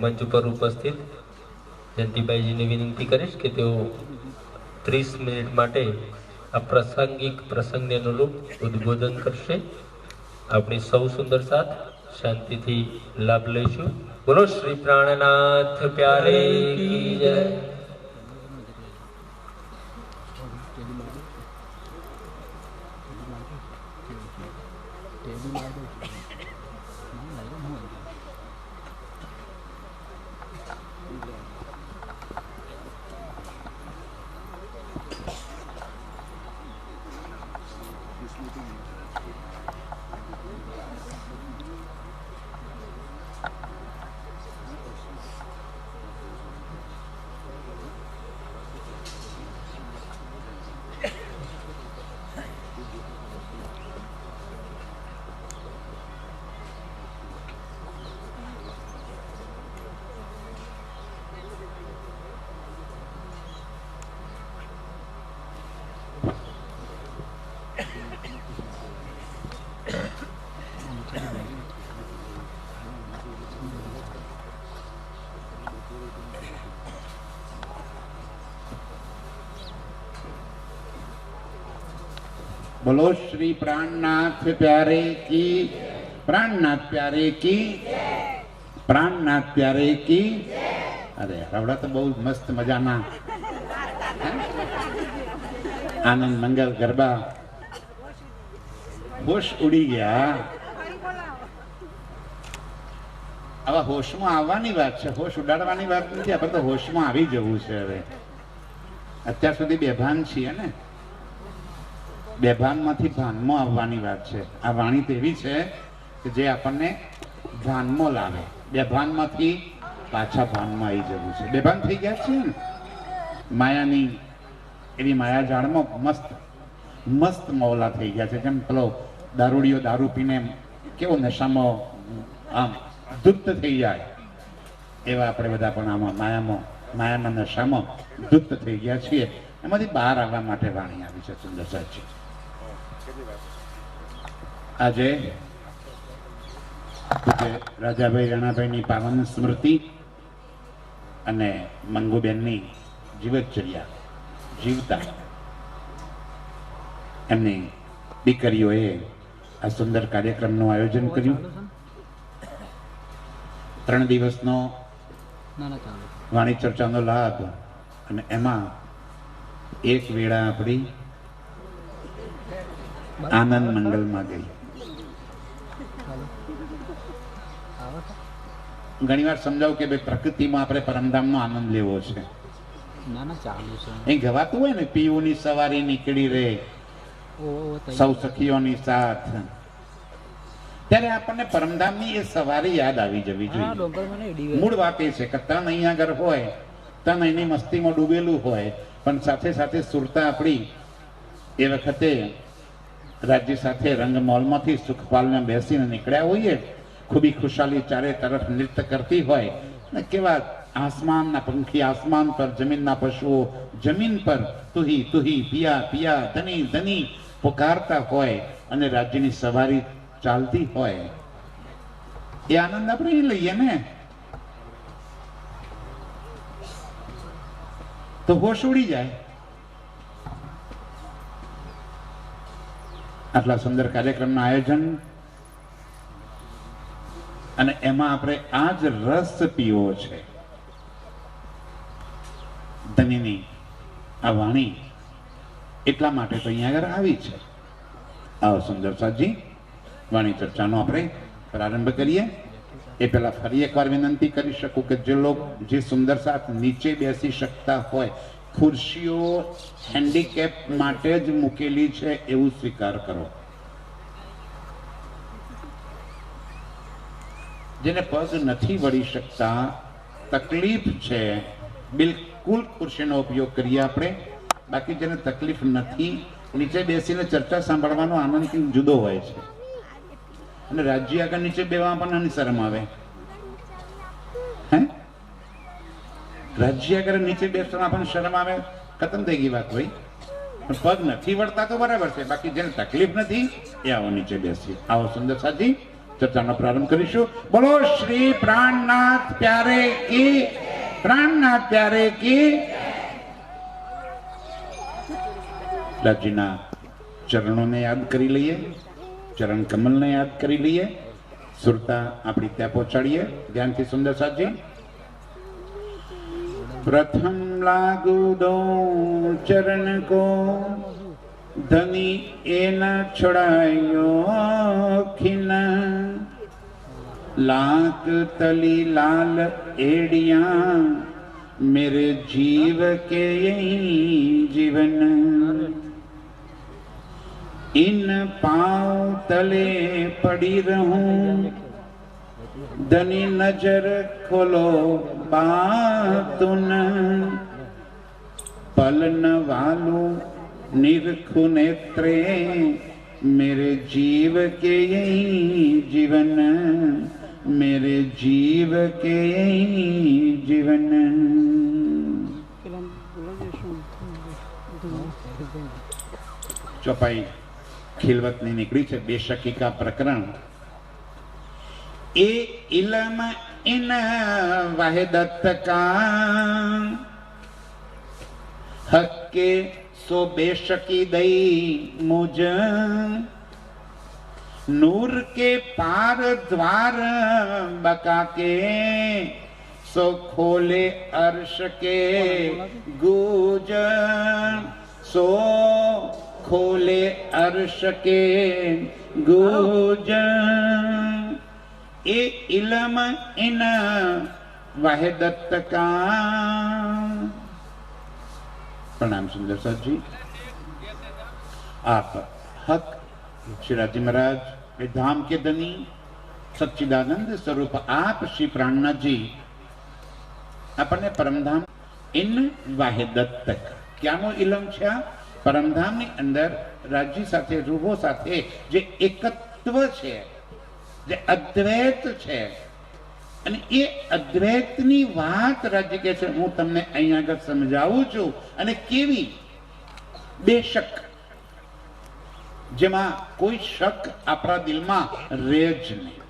મંચ ઉપર ઉપસ્થિત. જયંતિભાઈજીને વિનંતી કરીશ કે તેઓ ત્રીસ મિનિટ માટે આ પ્રાસંગિક પ્રસંગને અનુરૂપ ઉદ્બોધન કરશે. આપણી સૌ સુંદર સાથ શાંતિથી લાભ લઈશું. બોલો, શ્રી પ્રાણનાથ પ્યારે જય. Alhamdulillah. બોલો શ્રી પ્રાણનાથ પ્યારે કી પ્રાણનાથ પ્યારે કી પ્રાણનાથ પ્યારે કી અરે રવડા તો બહુ મસ્ત મજાના હે? આનંદ મંગલ ગરબા હોશ ઉડી ગયા આવા હોશમાં આવવાની વાત છે. હોશ ઉડાડવાની વાત નથી, આપણે તો હોશમાં આવી જવું છે હવે. અત્યાર સુધી બેભાન છીએ ને. બેભાનમાંથી ભાનમાં આવવાની વાત છે. આ વાણી તો એવી છે કે જે આપણને ભાનમાં લાવે. બેભાનમાંથી પાછા ભાનમાં આવી જવું છે. બેભાન થઈ ગયા છે ને? માયાની એવી માયા ઝાડમાં મસ્ત મસ્ત મૌલા થઈ ગયા છે. જેમ પેલો દારૂડીઓ દારૂ પીને કેવો નશામાં આમ દુપ્ત થઈ જાય. એવા આપણે બધા પણ આમાં માયામાં માયામાં નશામાં દુપ્ત થઈ ગયા છીએ. એમાંથી બહાર આવવા માટે વાણી આવી છે સુંદર સાચી આજે રાજાભાઈ રાણાભાઈની પાવન સ્મૃતિ અને મંગુબેનની જીવતચર્યા જીવતા એમની દીકરીઓએ આ સુંદર કાર્યક્રમનું આયોજન કર્યું. ત્રણ દિવસનો વાણી ચર્ચાનો લાભ અને એમાં એક વેળા આપણી આનંદ મંગલમાં ગઈ. ઘણીવાર સમજાવું કે ભાઈ પ્રકૃતિમાં આપણે પરમધામનો આનંદ લેવો છે. એ ગવાતું હોય ને પીઓની સવારી નીકળી રે સૌ સખીઓની સાથ. ત્યારે આપણને પરમધામની એ સવારી યાદ આવી જવી જોઈએ. મૂળ વાત એ છે કે તન અહીંયા આગળ હોય તન એની મસ્તીમાં ડૂબેલું હોય પણ સાથે સાથે સુરતા આપણી એ વખતે રાજ્ય સાથે રંગમોલમાંથી સુખપાલને બેસીને નીકળ્યા હોઈએ ખૂબી ખુશાલી ચારે તરફ નૃત્ય કરતી હોય ને કેવા આસમાનના પંખી આસમાન પર જમીનના પશુઓ જમીન પર તુહી તુહી પિયા પિયા ધની ધની પુકારતા હોય અને રાજ્યની સવારી ચાલતી હોય. એ આનંદ આપણે લઈએ ને. તો હોશ ઉડી જાય. આટલા સુંદર કાર્યક્રમનું આયોજન. અને એમાં આપણે આ જ રસ પીવો છે. ધનીની આ વાણી એટલા માટે તો અહીંયા આગળ આવી છે. આવો સુંદર સાજી. વાણી ચર્ચાનો આપણે પ્રારંભ કરીએ એ પહેલાં ફરી એકવાર વિનંતી કરી શકું કે જે લોકો જે સુંદર સાથ નીચે બેસી શકતા હોય ખુરશીઓ હેન્ડીકેપ માટે જ મૂકેલી છે એવું સ્વીકાર કરો જેને પગ નથી વળી શકતા તકલીફ છે બિલકુલ ખુરશીનો ઉપયોગ કરીએ આપણે બાકી જેને તકલીફ નથી નીચે બેસીને ચર્ચા સાંભળવાનો આનંદ જુદો હોય છે અને રાજ્ય આગળ નીચે બેવા પણ નાની શરમ આવે. હે? રાજ્ય આગળ નીચે બેસવામાં પણ શરમ આવે? ખતમ થઈ ગઈ વાત ભાઈ પણ પગ નથી વળતા તો બરાબર છે. બાકી જેને તકલીફ નથી, એ આવો નીચે બેસી. આવો સુંદર સાથી ચર્ચાનો પ્રારંભ કરીશું. બોલો, શ્રી પ્રાણનાથ પ્યારે કી. પ્રાણનાથ પ્યારે કી. દાદાજીના ચરણોને યાદ કરી લઈએ. ચરણ કમલને યાદ કરી લઈએ સુરતા આપણી ત્યાં પહોંચાડીએ ધ્યાનથી સુંદર સાજી પ્રથમ લાગુ દો ચરણ કો ધની એના છોડાયો ખિન લાક તલી લાલ એડિયા मेरे जीव के यही जीवन इन पाव तले पड़ी रहूं दनी नजर खोलो बातुन पलन वालू निरखु नेत्रे मेरे जीव के यही जीवन मेरे जीव के यही जीवन चौपाई ખિલવતની નીકળી છે બે શકીકા પ્રકરણ એ ઇલમ ઇન વાહેદત્ત કા હક્કે સો બેશકી દઈ મુજ नूर के पार द्वार बका के सो खोले अर्श के गुज सो खोले अर्श के गुज ए इलम इन वाहेदत्त का प्रणाम सुंदर सर जी आप हक श्री राजी महाराज ये धाम के धनी સચ્ચિદાનંદ સ્વરૂપ આપ શ્રી પ્રાણનાથજી આપણને પરમધામ ઇન વાહેદત્તક ક્યાંનો ઇલમ છે આ પરમધામની અંદર રાજ્ય સાથે રૂહો સાથે જે એકત્વ છે જે અદ્વૈત છે અને એ અદ્વૈતની વાત રાજ્ય કે છે હું તમને અહીંયા આગળ સમજાવું છું. અને કેવી? બેશક જેમાં કોઈ શક આપણા દિલમાં રહે જ નહીં.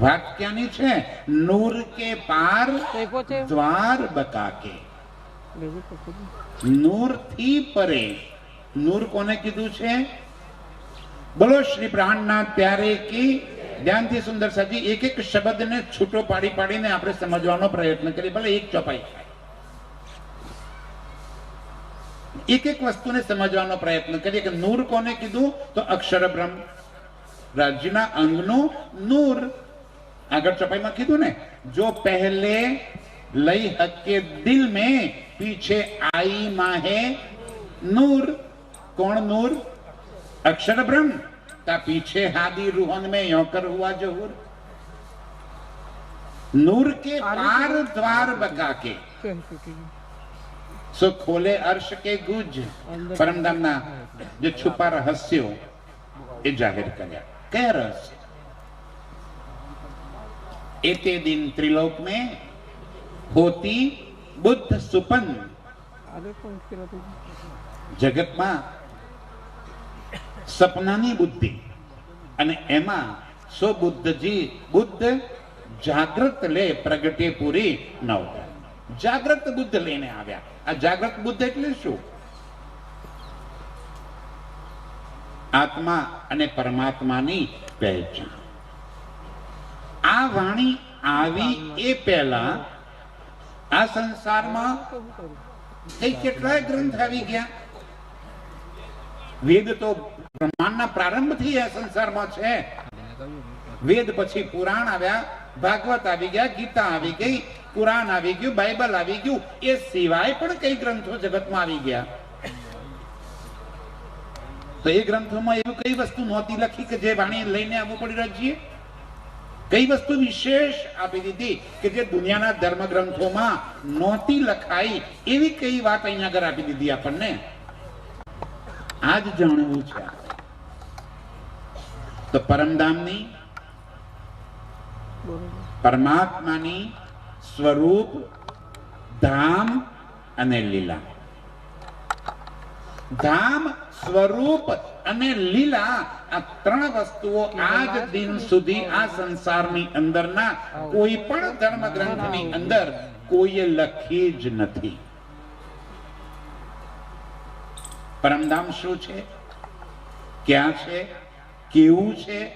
વાત ક્યાંની છે? નૂર કે પાર દ્વાર બકા કે. નૂરથી પરે. નૂર કોને કીધું છે? બોલો, શ્રી પ્રાણનાથ ત્યારે કે ધ્યાનથી સુંદર સાજી, એક એક શબ્દને છૂટો પાડી પાડીને આપણે સમજવાનો પ્રયત્ન કરીએ. ભલે એક ચોપાઈ એક એક વસ્તુને સમજવાનો પ્રયત્ન કરીએ કે નૂર કોને કીધું? તો અક્ષર બ્રહ્મ. રાજ્યના અંગનું નૂર. આગળ ચપાઈમાં કીધું ને, જો પહેલે લઈ હકે દિલ में पीछे आई माहे नूर। कौन नूर? अक्षर ब्रह्म। का पीछे हादी रूहन में यौकर हुआ जहूर। नूर के पार द्वार बगा के। सो खोले अर्श के गुज। परम दमना जो छुपा रहस्य हो ये ज़ाहिर करया कह रहस्य। एते दिन त्रिलोक में होती બુદ્ધ સુપન. જગતમાં સપનાની બુદ્ધિ અને એમાં સો બુદ્ધજી બુદ્ધ જાગૃત લે પ્રગટે પૂરી નવ જાગૃત બુદ્ધ લઈને આવ્યા. આ જાગૃત બુદ્ધ એટલે શું? આત્મા અને પરમાત્માની પહેચાન. આ વાણી આવી એ પહેલા આ સંસારમાં એ કેટલાય ગ્રંથ આવી ગયા. વેદ તો બ્રહ્માંડના પ્રારંભથી આ સંસારમાં છે. વેદ પછી પુરાણ આવ્યા, ભાગવત આવી ગયા, ગીતા આવી ગઈ કુરાન આવી ગયું, બાઇબલ આવી ગયું. એ સિવાય પણ કઈ ગ્રંથો જગતમાં આવી ગયા. તો એ ગ્રંથોમાં એવું કઈ વસ્તુ નહોતી લખી કે જે વાણી લઈને આવવું પડી રાજ્યે કઈ વસ્તુ વિશેષ આપી દીધી કે જે દુનિયાના ધર્મ ગ્રંથોમાં નહોતી લખાઈ એવી કઈ વાત અહીંયા આગળ આપી દીધી આપણને? આજ જાણવું છે તો પરમધામની, પરમાત્માની સ્વરૂપ, ધામ અને લીલા. ધામ સ્વરૂપ અને લીલા આ ત્રણ વસ્તુઓ આજ દિન સુધી આ સંસારની અંદરના કોઈ પણ ધર્મ ગ્રંથની અંદર કોઈએ લખી જ નથી. પરમધામ શું છે? ક્યાં છે? કેવું છે?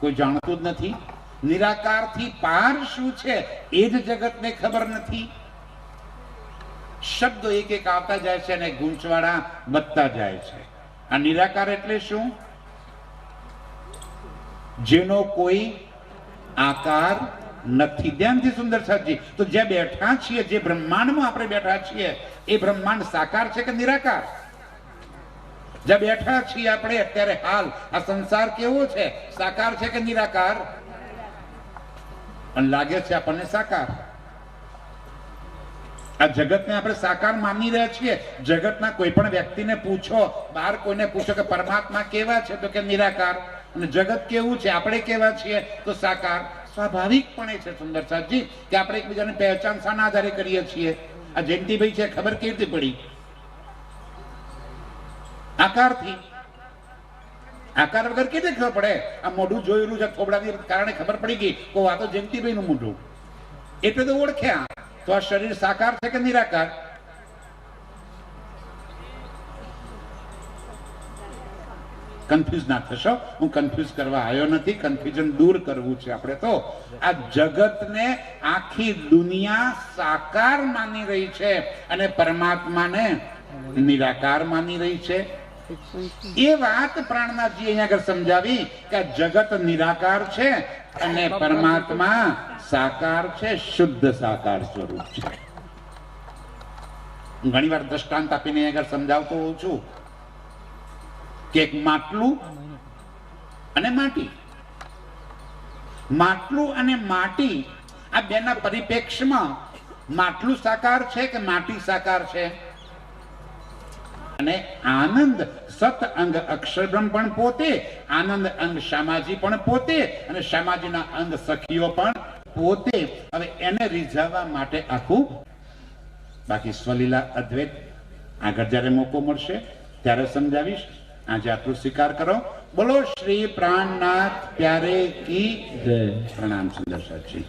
કોઈ જાણતું જ નથી? નિરાકારથી પાર શું છે? એ જ જગતને ખબર નથી? શબ્દો એક એક આવતા જાય છે અને ગૂંચવાળા વધતા જાય છે. આ નિરાકાર એટલે શું? જેનો કોઈ આકાર નથી. ધ્યાનથી સુંદર સાહેબજી. તો જ્યાં બેઠા છીએ, જે બ્રહ્માંડમાં આપણે બેઠા છીએ, એ બ્રહ્માંડ સાકાર છે કે નિરાકાર? જ્યાં બેઠા છીએ આપણે, અત્યારે હાલ, આ સંસાર કેવો છે? સાકાર છે કે નિરાકાર? અને લાગે છે આપણને સાકાર. આ જગતને આપણે સાકાર માની રહ્યા છીએ. જગતના કોઈ પણ વ્યક્તિને પૂછો બહાર કોઈને પૂછો કે પરમાત્મા કેવા છે, તો કે નિરાકાર. અને જગત કેવું છે, આપણે કેવા છીએ, તો સાકાર. સ્વાભાવિકપણે છે, સુંદર સાહેબજી કે આપણે એકબીજાને પહેચાન શાના આધારે કરીએ છીએ. આ જયંતિભાઈ છે, ખબર કેવી રીતે પડી? આકારથી. આકાર વગર કેવી રીતે ખબર પડે? આ મોઢું જોયેલું છે, થોબડાની કારણે ખબર પડી ગઈ. કો આ તો જયંતિભાઈ નું મોઢું. એટલે તો ઓળખ્યા. તો આ શરીર સાકાર છે કે નિરાકાર? કન્ફ્યુઝ ના થશો. હું કન્ફ્યુઝ કરવા આવ્યો નથી. કન્ફ્યુઝન દૂર કરવું છે આપણે તો. આ જગતને આખી દુનિયા સાકાર માની રહી છે અને પરમાત્માને નિરાકાર માની રહી છે. એ વાત પ્રાણનાથજી અહીંયા આગળ સમજાવી કે જગત નિરાકાર છે અને પરમાત્મા સાકાર છે, શુદ્ધ સાકાર સ્વરૂપ છે. ઘણી વાર દ્રષ્ટાંત આપીને આગળ સમજાવતો હોઉં છું કે એક માટલું અને માટી. માટલું અને માટી આ બેના પરિપ્રેક્ષમાં માટલું સાકાર છે કે માટી સાકાર છે? અને આનંદ સત અંગ અક્ષરબ્રહ્મ પણ પોતે, આનંદ અંગ શામાજી પણ પોતે, અને શામાજીના અંગ સખીઓ પણ પોતે હવે એને રીઝાવવા માટે આખું બાકી સ્વલીલા અદ્વૈત આગળ જ્યારે મોકો મળશે ત્યારે સમજાવીશ. આજે આટલું સ્વીકાર કરો. બોલો શ્રી પ્રાણનાથ પ્યારે કી પ્રણામ સુંદર સાહેબજી.